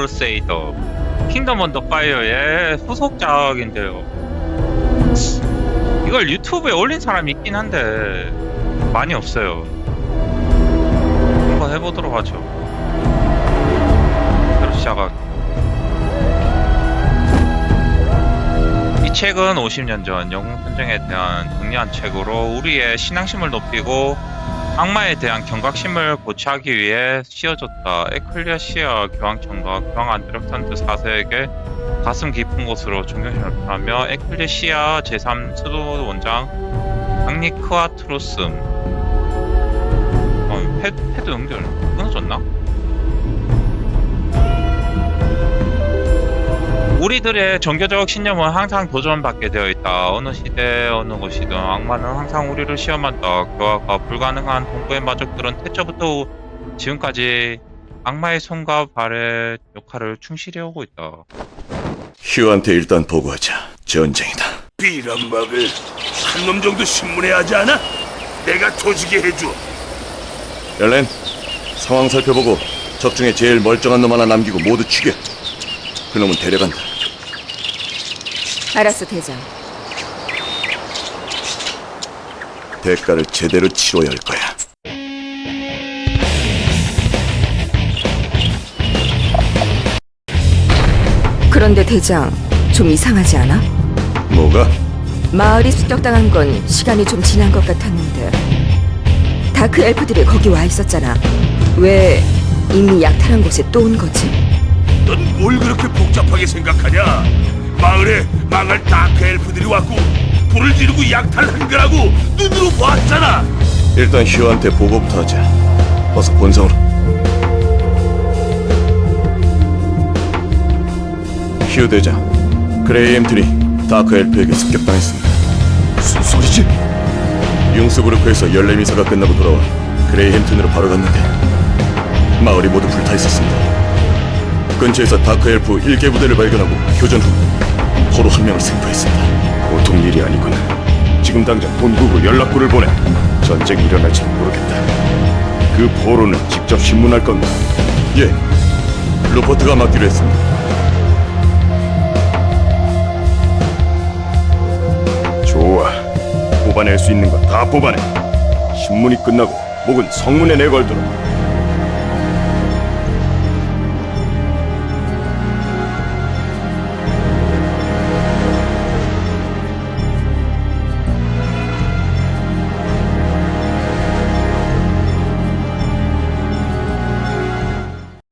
크루세이더 킹덤 언더 파이어의 후속작인데요. 이걸 유튜브에 올린 사람이 있긴 한데 많이 없어요. 한번 해보도록 하죠. 새로 시작하. 이 책은 50년 전 영웅 선정에 대한 정리한 책으로 우리의 신앙심을 높이고 악마에 대한 경각심을 고취하기 위해 씌워졌다. 에클리아시아 교황청과 교황 안드레산트 4세에게 가슴 깊은 곳으로 존경심을 표하며 에클레시아 제3 수도 원장 앙니크아트로슴 어, 패, 패드 연결 끊어졌나? 우리들의 종교적 신념은 항상 도전받게 되어 있다. 어느 시대, 어느 곳이든 악마는 항상 우리를 시험한다. 그와가 불가능한 동부의 마족들은 태초부터 지금까지 악마의 손과 발의 역할을 충실히 하고 있다. 휴한테 일단 보고하자. 전쟁이다. 비란막을 한 놈 정도 신문해야 하지 않아? 내가 조지게 해줘. 엘렌, 상황 살펴보고 적 중에 제일 멀쩡한 놈 하나 남기고 모두 죽여. 그놈은 데려간다. 알았어, 대장. 대가를 제대로 치러야 할 거야. 그런데 대장, 좀 이상하지 않아? 뭐가? 마을이 습격당한 건 시간이 좀 지난 것 같았는데 다크 엘프들이 거기 와 있었잖아. 왜 이미 약탈한 곳에 또 온 거지? 넌 뭘 그렇게 복잡하게 생각하냐? 마을에 망할 다크 엘프들이 왔고 불을 지르고 약탈한 거라고 눈으로 봤잖아. 일단 휴한테 보고부터 하자. 어서 본성으로. 휴 대장, 그레이 햄튼이 다크 엘프에게 습격당했습니다. 무슨 소리지? 융수그룹에서 열레미사가 끝나고 돌아와 그레이 햄튼으로 바로 갔는데 마을이 모두 불타 있었습니다. 근처에서 다크 엘프 1개 부대를 발견하고 교전 후 포로 한 명을 생포했습니다. 보통 일이 아니군. 지금 당장 본국으로 연락구를 보내. 전쟁이 일어날지 모르겠다. 그 포로는 직접 신문할 건가? 예. 루퍼트가 맡기로 했습니다. 좋아. 뽑아낼 수 있는 건 다 뽑아내. 신문이 끝나고 목은 성문에 내걸도록.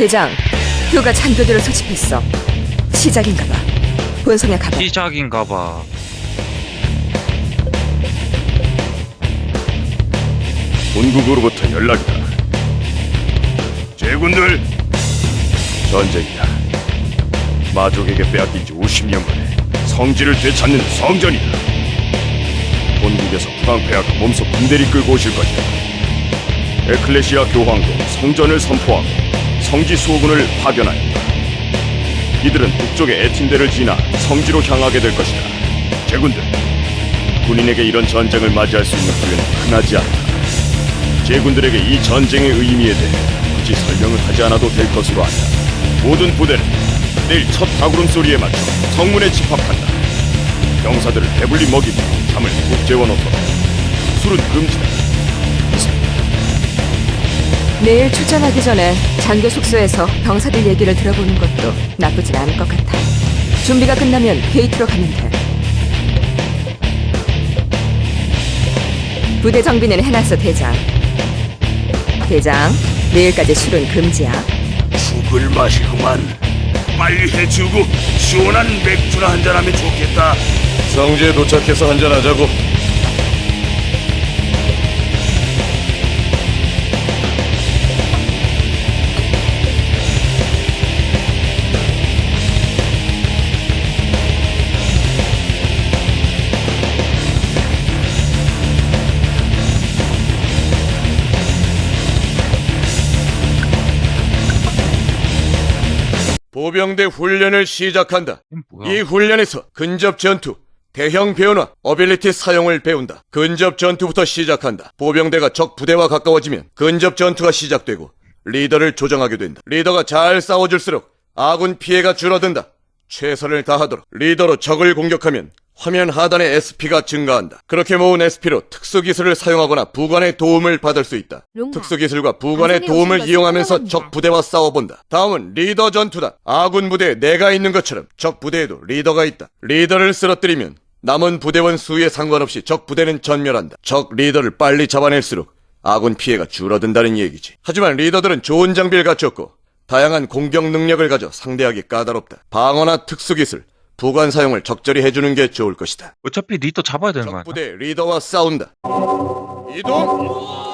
대장, 휴가 잔교들을 소집했어. 시작인가 봐. 본성에 가봐. 시작인가 봐. 본국으로부터 연락이다. 제군들 전쟁이다. 마족에게 빼앗긴 지 50년 만에 성지를 되찾는 성전이다. 본국에서 국왕폐하가 몸소 군대를 끌고 오실 것이다. 에클레시아 교황도 성전을 선포하고 성지 수호군을 파견하였다. 이들은 북쪽의 에틴데를 지나 성지로 향하게 될 것이다. 제군들, 군인에게 이런 전쟁을 맞이할 수 있는 기회는 흔하지 않다. 제군들에게 이 전쟁의 의미에 대해 굳이 설명을 하지 않아도 될 것으로 안다. 모든 부대는 내일 첫 다구름 소리에 맞춰 성문에 집합한다. 병사들을 배불리 먹이고 잠을 푹 재워놓도록. 술은 금지다. 내일 출전하기 전에 장교 숙소에서 병사들 얘기를 들어보는 것도 나쁘진 않을 것 같아. 준비가 끝나면 게이트로 가면 돼. 부대 정비는 해놨어, 대장. 대장, 내일까지 술은 금지야. 죽을 맛이구만. 빨리 해치우고 시원한 맥주나 한잔하면 좋겠다. 성지에 도착해서 한잔하자고. 보병대 훈련을 시작한다. 뭐야? 이 훈련에서 근접 전투, 대형 변화, 어빌리티 사용을 배운다. 근접 전투부터 시작한다. 보병대가 적 부대와 가까워지면 근접 전투가 시작되고 리더를 조정하게 된다. 리더가 잘 싸워줄수록 아군 피해가 줄어든다. 최선을 다하도록 리더로 적을 공격하면 화면 하단의 SP가 증가한다. 그렇게 모은 SP로 특수 기술을 사용하거나 부관의 도움을 받을 수 있다. 롱마. 특수 기술과 부관의 도움을 이용하면서. 적 부대와 싸워본다. 다음은 리더 전투다. 아군 부대에 내가 있는 것처럼 적 부대에도 리더가 있다. 리더를 쓰러뜨리면 남은 부대원 수에 상관없이 적 부대는 전멸한다. 적 리더를 빨리 잡아낼수록 아군 피해가 줄어든다는 얘기지. 하지만 리더들은 좋은 장비를 갖췄고 다양한 공격 능력을 가져 상대하기 까다롭다. 방어나 특수 기술, 부관 사용을 적절히 해주는 게 좋을 것이다. 어차피 리더 잡아야 되는 거적 아니야? 부대 리더와 싸운다. 이동.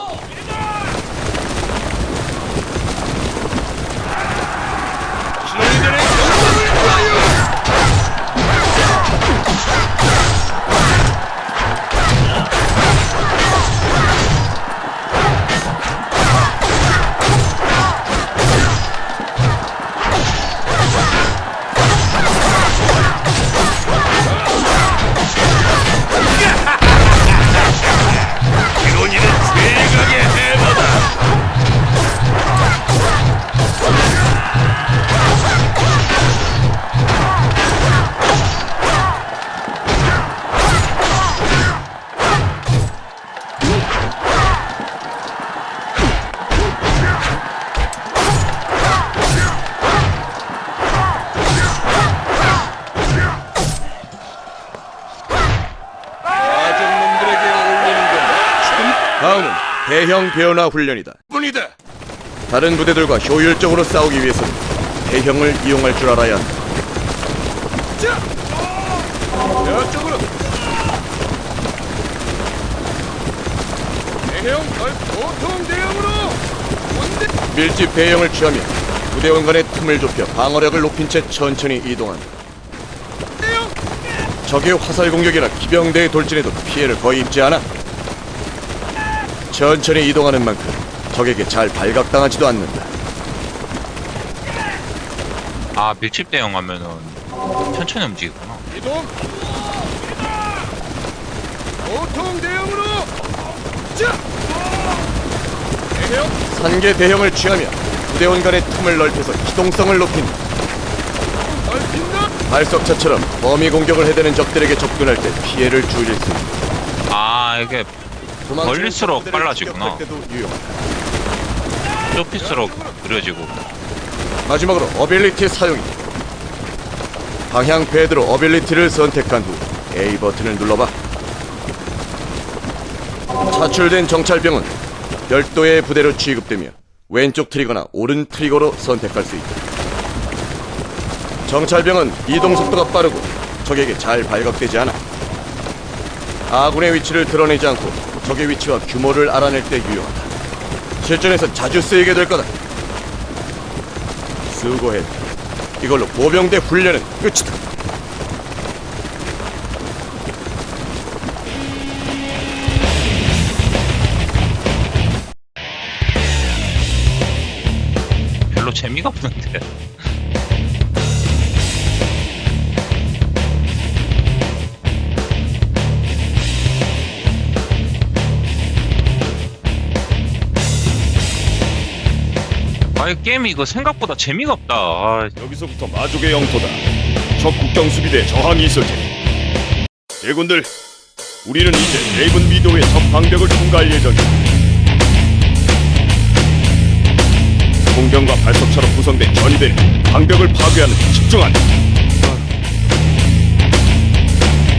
다음은 대형 변화 훈련이다. 뿐이다. 다른 부대들과 효율적으로 싸우기 위해서는 대형을 이용할 줄 알아야 한다. 자, 저쪽으로. 대형, 널 보통 대형으로. 뭔데? 밀집 대형을 취하며 부대원 간의 틈을 좁혀 방어력을 높인 채 천천히 이동한다. 대형. 적의 화살 공격이나 기병대의 돌진에도 피해를 거의 입지 않아. 천천히 이동하는 만큼 적에게 잘 발각당하지도 않는다. 아 밀집 대형 하면은 천천히 움직이구나. 이동. 보통 대형으로. 자. 대형. 산계 대형을 취하며 부대원 간의 틈을 넓혀서 기동성을 높인다. 넓힌다. 발석차처럼 범위 공격을 해대는 적들에게 접근할 때 피해를 줄일 수 있다. 아 이게 걸릴수록 빨라지구나. 좁힐수록 느려지고. 마지막으로 어빌리티 사용이다. 방향 패드로 어빌리티를 선택한 후 A 버튼을 눌러봐. 차출된 정찰병은 별도의 부대로 취급되며 왼쪽 트리거나 오른 트리거로 선택할 수 있다. 정찰병은 이동 속도가 빠르고 적에게 잘 발각되지 않아. 아군의 위치를 드러내지 않고 적의 위치와 규모를 알아낼 때 유용하다. 실전에서 자주 쓰이게 될 거다. 수고했다. 이걸로 보병대 훈련은 끝이다. 별로 재미가 없는데. 아, 이 게임 이거 생각보다 재미가 없다. 아, 여기서부터 마족의 영토다. 적 국경 수비대 저항이 있을 테니. 제군들, 우리는 이제 레이븐 미도의 적 방벽을 통과할 예정이다. 공병과 발석차로 구성된 전위대는 방벽을 파괴하는 데 집중한다.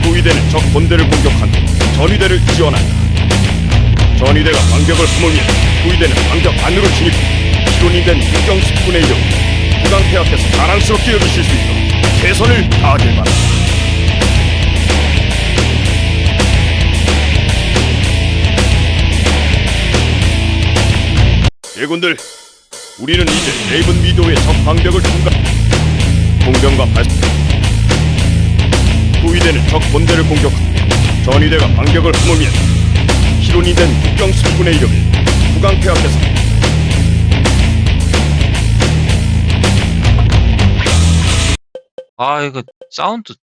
후위대는 적 본대를 공격한 후 전위대를 지원한다. 전위대가 방벽을 허물면 후위대는 방벽 안으로 진입. 기론이 된 국경 10분의 1을 부강패 앞에서 자랑스럽게 여기실 수 있도록 최선을 다하길 바란다. 제군들, 우리는 이제 레이븐 미도의 적 방벽을 통과. 공병과 발. 후위대는 적 본대를 공격하고 전위대가 방벽을 허물면 기론이 된 국경 10분의 1을 부강패 앞에서 아 이거 사운드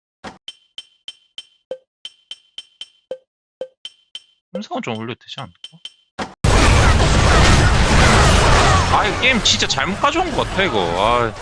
음성은 좀 올려도 되지 않을까? 아, 이 게임 진짜 잘못 가져온 것 같아, 이거. 아,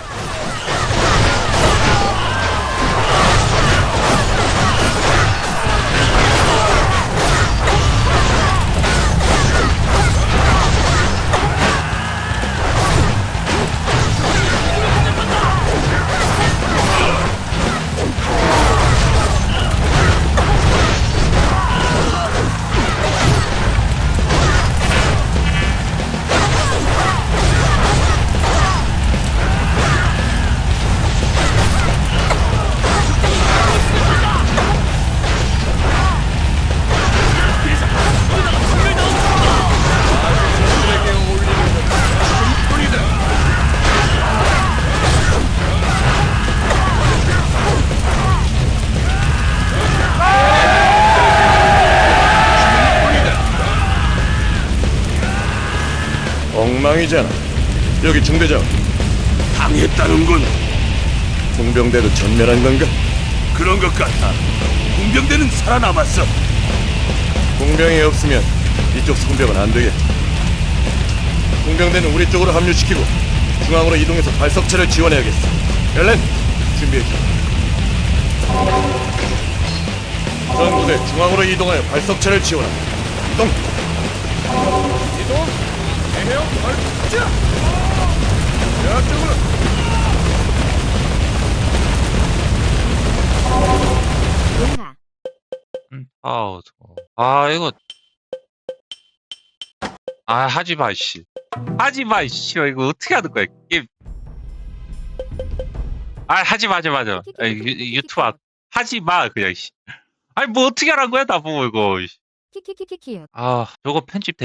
엉망이잖아. 여기 중대장, 당했다는 건 공병대도 전멸한 건가? 그런 것 같아. 공병대는 살아남았어. 공병이 없으면 이쪽 성벽은 안 되게. 공병대는 우리 쪽으로 합류시키고 중앙으로 이동해서 발석체를 지원해야겠어. 벨렌, 준비해 줘. 전 부대 중앙으로 이동하여 발석체를 지원한다. 이동. 이동. 대형 발자. 저쪽으로. 용하 음, 아우, 저거. 아, 이거. 아, 하지 마, 씨. 하지 마, 씨. 이거 어떻게 하는 거야, 게임. 아, 하지 마, 하지 마, 하지 마. 아, 유, 유튜브 안- 하지 마, 그냥, 씨. 아니, 뭐 어떻게 하란 거야, 나보고, 이거. 씨. 키키키키키 아, 저거 편집